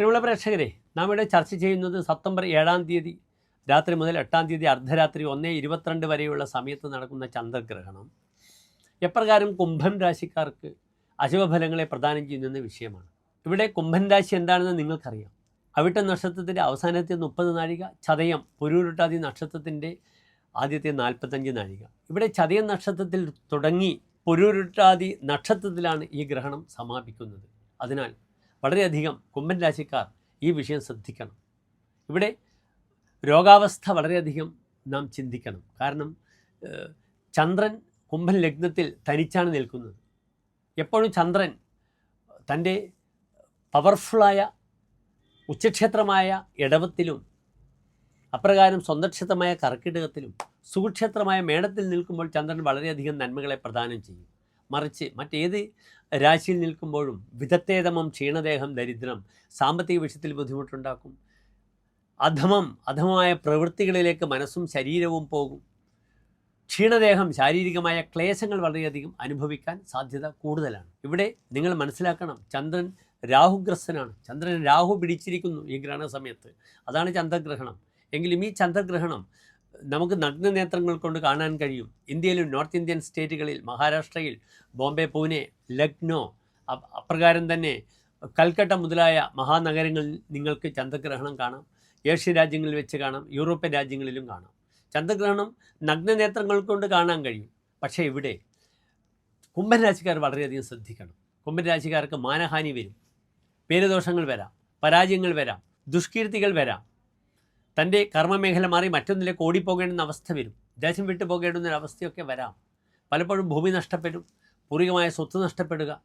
പ്രിയമുള്ള പ്രേക്ഷകരെ നാം ഇവിടെ ചർച്ച ചെയ്യുന്നത് സെപ്റ്റംബർ ഏഴാം തീയതി രാത്രി മുതൽ എട്ടാം തീയതി അർദ്ധരാത്രി ഒന്നേ ഇരുപത്തിരണ്ട് വരെയുള്ള സമയത്ത് നടക്കുന്ന ചന്ദ്രഗ്രഹണം. എപ്രകാരം കുംഭം രാശിക്കാർക്ക് അശുഭഫലങ്ങളെ പ്രദാനം ചെയ്യുന്ന വിഷയമാണ്. ഇവിടെ കുംഭൻ രാശി എന്താണെന്ന് നിങ്ങൾക്കറിയാം. അവിട്ട നക്ഷത്രത്തിന്റെ അവസാനത്തെ മുപ്പത് നാഴിക ചതയം പുരൂരുട്ടാതി നക്ഷത്രത്തിന്റെ ആദ്യത്തെ നാൽപ്പത്തഞ്ച് നാഴിക. ഇവിടെ ചതയം നക്ഷത്രത്തിൽ തുടങ്ങി പുരൂരുട്ടാതി നക്ഷത്രത്തിലാണ് ഈ ഗ്രഹണം സമാപിക്കുന്നത്. അതിനാൽ വളരെയധികം കുംഭൻ രാശിക്കാർ ഈ വിഷയം ശ്രദ്ധിക്കണം. ഇവിടെ രോഗാവസ്ഥ വളരെയധികം നാം ചിന്തിക്കണം. കാരണം ചന്ദ്രൻ കുംഭൻ ലഗ്നത്തിൽ തനിച്ചാണ് നിൽക്കുന്നത്. എപ്പോഴും ചന്ദ്രൻ തന്റെ പവർഫുള്ളായ ഉച്ചക്ഷേത്രമായ ഇടവത്തിലും അപ്രകാരം സ്വന്തക്ഷേത്രമായ കർക്കിടകത്തിലും സുഖക്ഷേത്രമായ മേടത്തിൽ നിൽക്കുമ്പോൾ ചന്ദ്രൻ വളരെയധികം നന്മകളെ പ്രദാനം ചെയ്യും. മറിച്ച് മറ്റേത് രാശിയിൽ നിൽക്കുമ്പോഴും വിധത്തേതമം ക്ഷീണദേഹം ദരിദ്രം സാമ്പത്തിക വിഷയത്തിൽ ബുദ്ധിമുട്ടുണ്ടാക്കും. അധമം അധമമായ പ്രവൃത്തികളിലേക്ക് മനസ്സും ശരീരവും പോകും. ക്ഷീണദേഹം ശാരീരികമായ ക്ലേശങ്ങൾ വളരെയധികം അനുഭവിക്കാൻ സാധ്യത കൂടുതലാണ്. ഇവിടെ നിങ്ങൾ മനസ്സിലാക്കണം ചന്ദ്രൻ രാഹുഗ്രസ്തനാണ്. ചന്ദ്രൻ രാഹു പിടിച്ചിരിക്കുന്നു ഈ ഗ്രഹണ സമയത്ത്. അതാണ് ചന്ദ്രഗ്രഹണം. എങ്കിലും ഈ ചന്ദ്രഗ്രഹണം നമുക്ക് നഗ്ന നേത്രങ്ങൾ കൊണ്ട് കാണാൻ കഴിയും. ഇന്ത്യയിലും നോർത്ത് ഇന്ത്യൻ സ്റ്റേറ്റുകളിൽ മഹാരാഷ്ട്രയിൽ ബോംബെ പൂനെ ലക്നോ അപ്രകാരം തന്നെ കൽക്കട്ട മുതലായ മഹാനഗരങ്ങളിൽ നിങ്ങൾക്ക് ചന്ദ്രഗ്രഹണം കാണാം. ഏഷ്യ രാജ്യങ്ങളിൽ വെച്ച് കാണാം യൂറോപ്യൻ രാജ്യങ്ങളിലും കാണാം. ചന്ദ്രഗ്രഹണം നഗ്ന നേത്രങ്ങൾ കൊണ്ട് കാണാൻ കഴിയും. പക്ഷേ ഇവിടെ കുംഭരാശിക്കാർ വളരെയധികം ശ്രദ്ധിക്കണം. കുംഭരാശിക്കാർക്ക് മാനഹാനി വരും. പേരുദോഷങ്ങൾ വരാം. പരാജയങ്ങൾ വരാം. ദുഷ്കീർത്തികൾ വരാം. തന്റെ കർമ്മമേഖല മാറി മറ്റൊന്നിലേക്ക് ഓടിപ്പോകേണ്ടുന്ന അവസ്ഥ വരും. ദേശം വിട്ടു പോകേണ്ടുന്ന അവസ്ഥയൊക്കെ വരാം. പലപ്പോഴും ഭൂമി നഷ്ടപ്പെടും. പൂർവികമായ സ്വത്ത് നഷ്ടപ്പെടുക.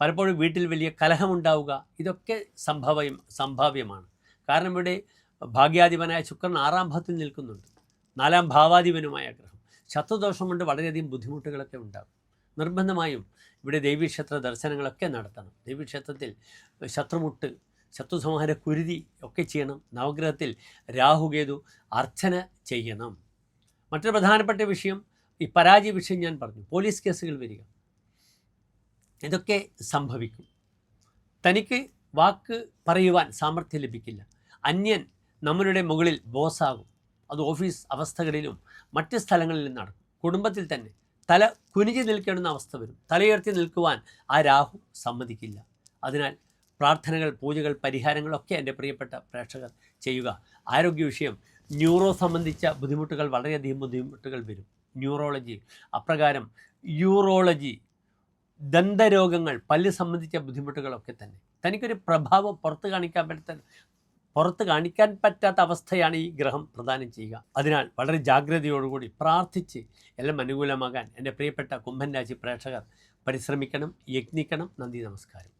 പലപ്പോഴും വീട്ടിൽ വലിയ കലഹമുണ്ടാവുക. ഇതൊക്കെ സംഭവം സംഭാവ്യമാണ്. കാരണം ഇവിടെ ഭാഗ്യാധിപനായ ശുക്രൻ ആറാം ഭാവത്തിൽ നിൽക്കുന്നുണ്ട്. നാലാം ഭാവാധിപനുമായ ഗ്രഹം. ശത്രുദോഷം കൊണ്ട് വളരെയധികം ബുദ്ധിമുട്ടുകളൊക്കെ ഉണ്ടാകും. നിർബന്ധമായും ഇവിടെ ദേവീക്ഷേത്ര ദർശനങ്ങളൊക്കെ നടത്തണം. ദേവീക്ഷേത്രത്തിൽ ശത്രുമുട്ട് ശത്രുസംഹാര കുരുതി ഒക്കെ ചെയ്യണം. നവഗ്രഹത്തിൽ രാഹുകേതു അർച്ചന ചെയ്യണം. മറ്റൊരു പ്രധാനപ്പെട്ട വിഷയം ഈ പരാജയ വിഷയം ഞാൻ പറഞ്ഞു. പോലീസ് കേസുകൾ വരിക. ഇതൊക്കെ സംഭവിക്കും. തനിക്ക് വാക്ക് പറയുവാൻ സാമർഥ്യം ലഭിക്കില്ല. അന്യൻ നമ്മളുടെ മുകളിൽ ബോസാകും. അത് ഓഫീസ് അവസ്ഥകളിലും മറ്റ് സ്ഥലങ്ങളിലും നടക്കും. കുടുംബത്തിൽ തന്നെ തല കുനിഞ്ഞു നിൽക്കേണ്ടുന്ന അവസ്ഥ വരും. തലയുയർത്തി നിൽക്കുവാൻ ആ രാഹു സമ്മതിക്കില്ല. അതിനാൽ പ്രാർത്ഥനകൾ പൂജകൾ പരിഹാരങ്ങളൊക്കെ എന്റെ പ്രിയപ്പെട്ട പ്രേക്ഷകർ ചെയ്യുക. ആരോഗ്യ വിഷയം ന്യൂറോ സംബന്ധിച്ച ബുദ്ധിമുട്ടുകൾ വളരെയധികം ബുദ്ധിമുട്ടുകൾ വരും. ന്യൂറോളജി അപ്രകാരം യൂറോളജി ദന്തരോഗങ്ങൾ പല്ല് സംബന്ധിച്ച ബുദ്ധിമുട്ടുകളൊക്കെ തന്നെ. തനിക്കൊരു പ്രഭാവം പുറത്ത് കാണിക്കാൻ പറ്റാത്ത പുറത്ത് കാണിക്കാൻ പറ്റാത്ത അവസ്ഥയാണ് ഈ ഗ്രഹം പ്രദാനം ചെയ്യുക. അതിനാൽ വളരെ ജാഗ്രതയോടുകൂടി പ്രാർത്ഥിച്ച് എല്ലാം അനുകൂലമാകാൻ എന്റെ പ്രിയപ്പെട്ട കുംഭൻ രാശി പ്രേക്ഷകർ പരിശ്രമിക്കണം യജ്ഞിക്കണം. നന്ദി നമസ്കാരം.